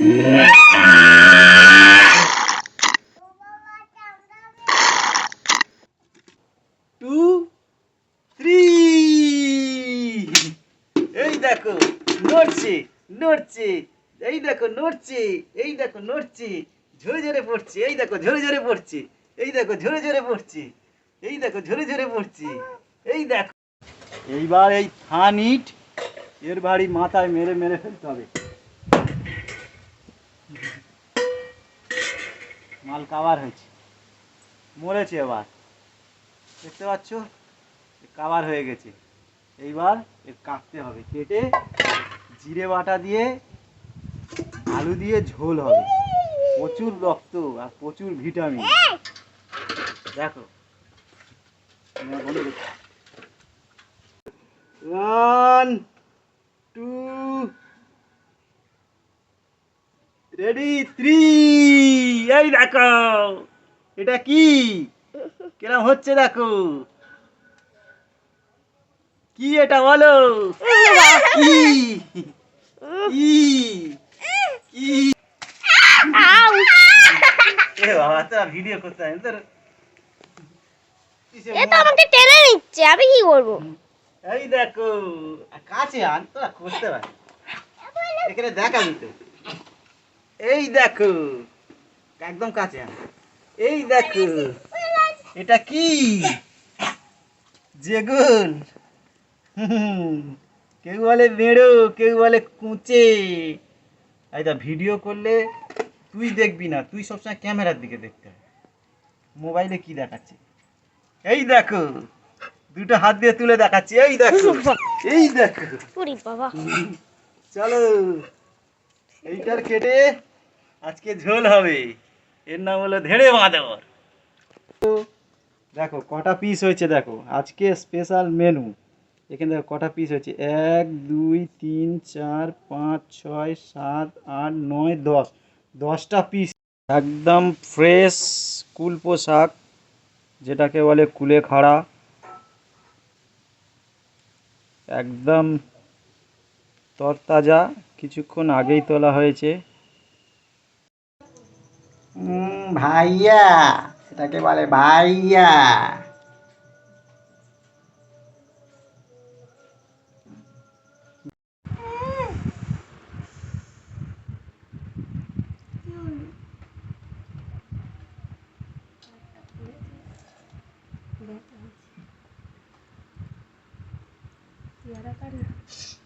Two three এই দেখো, নড়ছে নড়ছে। এই দেখো, নড়ছে, এই দেখো, নড়ছে। ঝরে ঝরে পড়ছে, এই দেখো, ঝরে ঝরে পড়ছে। এই দেখো, ঝরে ঝরে পড়ছে। এই দেখো, ঝরে ঝরে পড়ছে। এই দেখো। এইবার এই থান এর বাড়ি মাথায় মেরে মেরে ফেলতে হবে। মাল কাবার হয়েছে। মরেছে এবার। দেখতে পাচ্ছ? কাবার হয়ে গেছে। এইবার এর কাটতে হবে। কেটে জিরে বাটা দিয়ে, আলু দিয়ে ঝোল হবে। প্রচুর রক্ত আর প্রচুর ভিটামিন। দেখো। ওয়ান টু রেডি থ্রি এই দেখো। এটা কি? কিরম হচ্ছে দেখো? কি এটা বলো? কি? কি? কি? এ বাবা তোরা ভিডিও করতে হয় তোর। এ তো আমাকে টেনে নিচ্ছে আমি কি করব? এই দেখো। কাছে আন তোরা করতে পারে এখানে দেখাবি তো এই দেখো একদম কাছে এই দেখো এটা কি? হুম, কেউ বলে বেড়ো কেউ বলে কুঁচে। দা ভিডিও করলে তুই দেখবি না তুই সবসময় ক্যামেরার দিকে দেখতে হবে মোবাইলে কি দেখাচ্ছে? এই দেখো দুটো হাত দিয়ে তুলে দেখাচ্ছি এই দেখো এই দেখো। বাবা। চলো এইটার কেটে আজকে ঝোল হবে। এর নাম হলো ধেড়ে বাঁদর দেখো, কটা পিস হয়েছে দেখো। আজকে স্পেশাল মেনু এখানে দেখো, কটা পিস হয়েছে? এক, দুই, তিন, চার, পাঁচ, ছয়, সাত, আট, নয়, দশ। দশটা পিস একদম ফ্রেশ কুল পোশাক, যেটাকে বলে কুলে খাড়া। একদম তরতাজা। কিছুক্ষণ আগেই তোলা হয়েছে। ভাইয়া এটাকে বলে ভাইয়া Yeah, I.